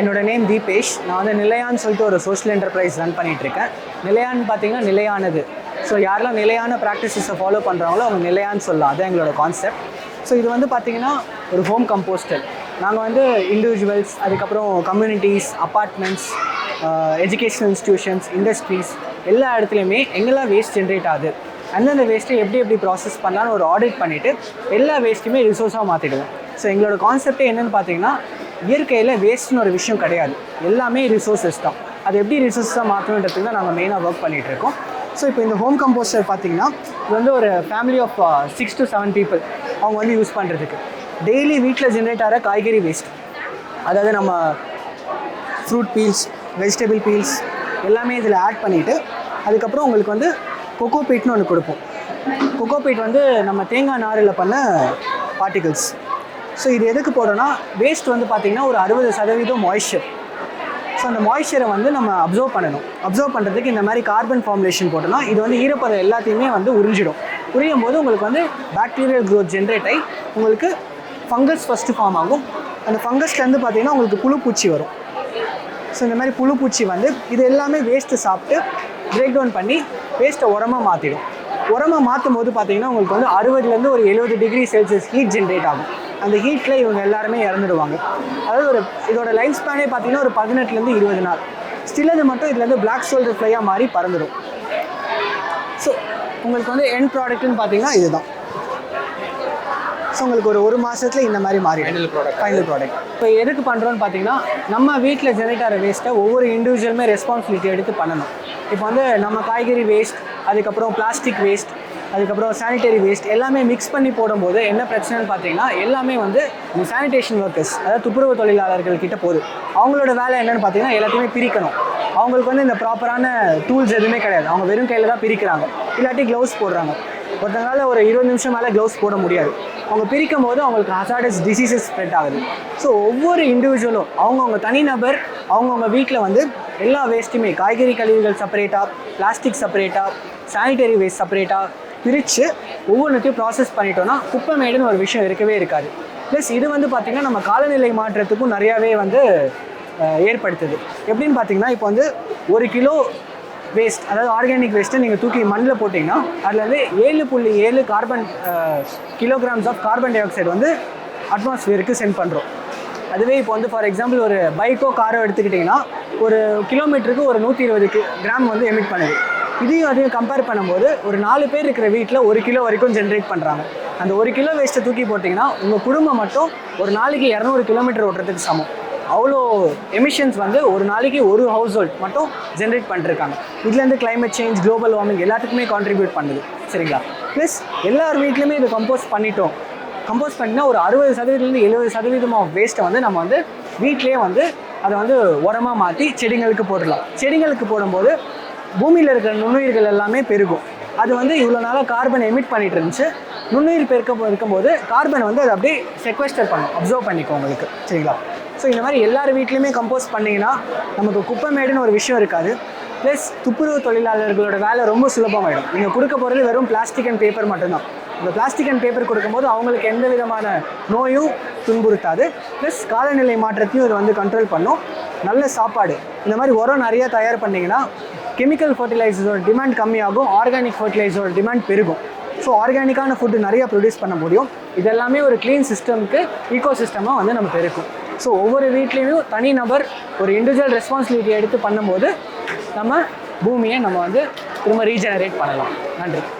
என்னோட நேம் தீபேஷ். நான் வந்து நிலையான்னு சொல்லிட்டு ஒரு சோஷியல் என்டர்பிரைஸ் ரன் பண்ணிகிட்ருக்கேன் நிலையான்னு பார்த்தீங்கன்னா நிலையானது. ஸோ யாரெல்லாம் நிலையான ப்ராக்டிசஸை ஃபாலோ பண்ணுறாங்களோ அவங்க நிலையான்னு சொல்லலாம். அதான் எங்களோட கான்செப்ட் ஸோ இது வந்து பார்த்திங்கன்னா ஒரு ஹோம் கம்போஸ்டர் நாங்கள் வந்து இண்டிவிஜுவல்ஸ் அதுக்கப்புறம் communities apartments educational institutions industries எல்லா இடத்துலையுமே எங்கெல்லாம் வேஸ்ட் ஜென்ரேட் ஆகுது அந்தந்த வேஸ்ட்டை எப்படி எப்படி ப்ராசஸ் பண்ணலான்னு ஒரு ஆடிட் பண்ணிவிட்டு எல்லா வேஸ்ட்டுமே ரிசோர்ஸாக மாற்றிடுவோம் ஸோ எங்களோட கான்செப்டே என்னென்னு பார்த்தீங்கன்னா இயற்கையில் வேஸ்ட்னு ஒரு விஷயம் கிடையாது. எல்லாமே ரிசோர்ஸஸ் தான். அது எப்படி ரிசோர்ஸாக மாற்றணுன்றதுக்கு தான் நாங்கள் மெயினாக ஒர்க் பண்ணிகிட்டு இருக்கோம். ஸோ இப்போ இந்த ஹோம் கம்போஸ்டர் பார்த்தீங்கன்னா இது வந்து ஒரு family of six to seven people அவங்க வந்து யூஸ் பண்ணுறதுக்கு டெய்லி வீட்டில் ஜென்ரேட் ஆகிற காய்கறி வேஸ்ட் அதாவது நம்ம ஃப்ரூட் பீல்ஸ் வெஜிடபிள் பீல்ஸ் எல்லாமே இதில் ஆட் பண்ணிவிட்டு அதுக்கப்புறம் உங்களுக்கு வந்து கொக்கோ பீட்னு ஒன்று கொடுப்போம். கொக்கோ பீட் வந்து நம்ம தேங்காய் நாரில் பண்ண பார்ட்டிகல்ஸ் ஸோ இது எதுக்கு போடுறோன்னா வேஸ்ட் வந்து பார்த்திங்கன்னா ஒரு அறுபது சதவீதம் மாய்ஸ்சர் ஸோ அந்த மாய்ஸ்சரை வந்து நம்ம அப்சர்வ் பண்ணணும். அப்சர்வ் பண்ணுறதுக்கு இந்த மாதிரி கார்பன் ஃபார்முலேஷன் போட்டோம்னா இது வந்து ஈரப்பதம் எல்லாத்தையுமே வந்து உறிஞ்சிடும். உரியும் போது உங்களுக்கு வந்து பாக்டீரியல் க்ரோத் ஜென்ரேட் ஆகி உங்களுக்கு ஃபங்கஸ் ஃபஸ்ட்டு ஃபார்ம் ஆகும். அந்த ஃபங்கஸ்லேருந்து பார்த்தீங்கன்னா உங்களுக்கு புழு பூச்சி வரும். ஸோ இந்த மாதிரி புழு பூச்சி வந்து இது எல்லாமே வேஸ்ட்டு சாப்பிட்டு பிரேக் டவுன் பண்ணி வேஸ்ட்டை உரமாக மாற்றிடும் உரமாக மாற்றும் போது பார்த்திங்கன்னா உங்களுக்கு வந்து அறுபதுலேருந்து ஒரு எழுபது டிகிரி செல்சியஸ் ஹீட் ஜென்ரேட் ஆகும். அந்த ஹீட்டில் இவங்க எல்லாருமே இறந்துடுவாங்க. அதாவது ஒரு இதோட லைஃப் ஸ்பேனே பார்த்தீங்கன்னா ஒரு பதினெட்டுலேருந்து இருபது நாள். ஸ்டில் அது மட்டும் இதுலேருந்து பிளாக் சோல்டர் ஃப்ளையாக மாறி பறந்துடும். ஸோ உங்களுக்கு வந்து எண்ட் ப்ராடக்ட்னு பார்த்தீங்கன்னா இதுதான். ஸோ உங்களுக்கு ஒரு ஒரு மாதத்தில் இந்த மாதிரி மாறி ஃபைனல் ப்ராடக்ட் ஃபைனல் ப்ராடக்ட் இப்போ எதுக்கு பண்ணுறோன்னு பார்த்தீங்கன்னா நம்ம வீட்டில் ஜெனரேட் ஆகிற வேஸ்ட்டை ஒவ்வொரு இண்டிவிஜுவலுமே ரெஸ்பான்சிபிலிட்டி எடுத்து பண்ணணும். இப்போ வந்து நம்ம காய்கறி வேஸ்ட் அதுக்கப்புறம் பிளாஸ்டிக் வேஸ்ட் அதுக்கப்புறம் சானிடரி வேஸ்ட் எல்லாமே மிக்ஸ் பண்ணி போடும்போது என்ன பிரச்சனைன்னு பார்த்தீங்கன்னா எல்லாமே வந்து இந்த சானிடேஷன் ஒர்க்கர்ஸ் அதாவது துப்புரவு தொழிலாளர்கள் கிட்ட போகுது. அவங்களோட வேலை என்னன்னு பார்த்தீங்கன்னா எல்லாத்தையுமே பிரிக்கணும். அவங்களுக்கு வந்து இந்த ப்ராப்பரான டூல்ஸ் எதுவுமே கிடையாது. அவங்க வெறும் கையில் தான் பிரிக்கிறாங்க. இல்லாட்டி க்ளவுஸ் போடுறாங்க. ஒருத்தனால ஒரு இருபது நிமிஷம் மேலே க்ளவுஸ் போட முடியாது. அவங்க பிரிக்கும் போது அவங்களுக்கு ஹசார்டஸ் டிசீசஸ் ஸ்ப்ரெட் ஆகுது. ஸோ ஒவ்வொரு இண்டிவிஜுவலும் அவங்கவுங்க தனிநபர் அவங்கவுங்க வீட்டில் வந்து எல்லா வேஸ்ட்டுமே காய்கறி கழிவுகள் செப்பரேட்டாக பிளாஸ்டிக் செப்பரேட்டாக சானிடரி வேஸ்ட் செப்பரேட்டாக பிரித்து ஒவ்வொன்றுத்தையும் ப்ராசஸ் பண்ணிட்டோம்னா குப்பைமேடுன்னு ஒரு விஷயம் இருக்கவே இருக்காது. ப்ளஸ் இது வந்து பார்த்திங்கன்னா நம்ம காலநிலை மாற்றத்துக்கும் நிறையாவே வந்து ஏற்படுத்துது. எப்படின்னு பார்த்தீங்கன்னா இப்போ வந்து ஒரு கிலோ வேஸ்ட் அதாவது ஆர்கானிக் வேஸ்ட்டை நீங்கள் தூக்கி மண்ணில் போட்டிங்கன்னா அதில் வந்து ஏழு புள்ளி ஏழு carbon kilograms of carbon dioxide வந்து அட்மாஸ்ஃபியருக்கு சென்ட் பண்ணுறோம் அதுவே இப்போ வந்து ஃபார் எக்ஸாம்பிள் ஒரு பைக்கோ காரோ எடுத்துக்கிட்டிங்கன்னா ஒரு கிலோமீட்டருக்கு ஒரு நூற்றி இருபது கிராம் வந்து எமிட் பண்ணுது. இதையும் அதையும் கம்பேர் பண்ணும்போது ஒரு நாலு பேர் இருக்கிற வீட்டில் ஒரு கிலோ வரைக்கும் ஜென்ரேட் பண்ணுறாங்க அந்த ஒரு கிலோ வேஸ்ட்டை தூக்கி போட்டிங்கன்னா உங்கள் குடும்பம் மட்டும் ஒரு நாளைக்கு இரநூறு கிலோமீட்டர் ஓட்டுறதுக்கு சமம். அவ்வளோ எமிஷன்ஸ் வந்து ஒரு நாளைக்கு ஒரு ஹவுஸ் ஹோல்ட் மட்டும் ஜென்ரேட் பண்ணிருக்காங்க இதுலேருந்து கிளைமேட் சேஞ்ச் குளோபல் வார்மிங் எல்லாத்துக்குமே கான்ட்ரிபியூட் பண்ணுது. சரிங்களா? ப்ளஸ் எல்லார் வீட்லையுமே இது கம்போஸ் பண்ணிட்டோம். கம்போஸ் பண்ணினா ஒரு அறுபது சதவீதத்துலேருந்து எழுபது சதவீதம் ஆஃப் வேஸ்ட்டை வந்து நம்ம வந்து வீட்டிலேயே வந்து அதை வந்து உரமாக மாற்றி செடிங்களுக்கு போடலாம் செடிங்களுக்கு போடும்போது பூமியில் இருக்கிற நுண்ணுயிர்கள் எல்லாமே பெருகும். அது வந்து இவ்வளோ நாளாக கார்பன் எமிட் பண்ணிட்டு இருந்துச்சு. நுண்ணுயிர் பெருக்க இருக்கும்போது கார்பன் வந்து அதை அப்படியே செக்வெஸ்டர் பண்ணும் அப்சர்வ் பண்ணிக்கும் உங்களுக்கு. சரிங்களா? ஸோ இந்த மாதிரி எல்லார் வீட்லேயுமே கம்போஸ் பண்ணிங்கன்னா நமக்கு குப்பைமேடுன்னு ஒரு விஷயம் இருக்காது. ப்ளஸ் துப்புரவு தொழிலாளர்களோட வேலை ரொம்ப சுலபமாயிடும். நீங்கள் கொடுக்க போகிறது வெறும் பிளாஸ்டிக் அண்ட் பேப்பர் மட்டும்தான். இந்த பிளாஸ்டிக் அண்ட் பேப்பர் கொடுக்கும்போது அவங்களுக்கு எந்த விதமான நோயும் துன்புறுத்தாது. ப்ளஸ் காலநிலை மாற்றத்தையும் இது வந்து கண்ட்ரோல் பண்ணும். நல்ல சாப்பாடு. இந்த மாதிரி உரம் நிறையா தயார் பண்ணிங்கன்னா கெமிக்கல் ஃபர்டிலைசர்ஸோட டிமாண்ட் கம்மியாகும். ஆர்கானிக் ஃபர்டிலைசரோட டிமாண்ட் பெருகும். ஸோ ஆர்கானிக்கான ஃபுட்டு நிறையா ப்ரொடியூஸ் பண்ண முடியும். இதெல்லாமே ஒரு க்ளீன் சிஸ்டம்க்கு ஈகோ சிஸ்டமாக வந்து நம்ம பெருக்கும். ஸோ ஒவ்வொரு வீட்லேயும் தனிநபர் ஒரு இண்டிவிஜுவல் ரெஸ்பான்சிபிலிட்டி எடுத்து பண்ணும்போது நம்ம பூமியை நம்ம வந்து திரும்ப ரீஜெனரேட் பண்ணலாம். நன்றி.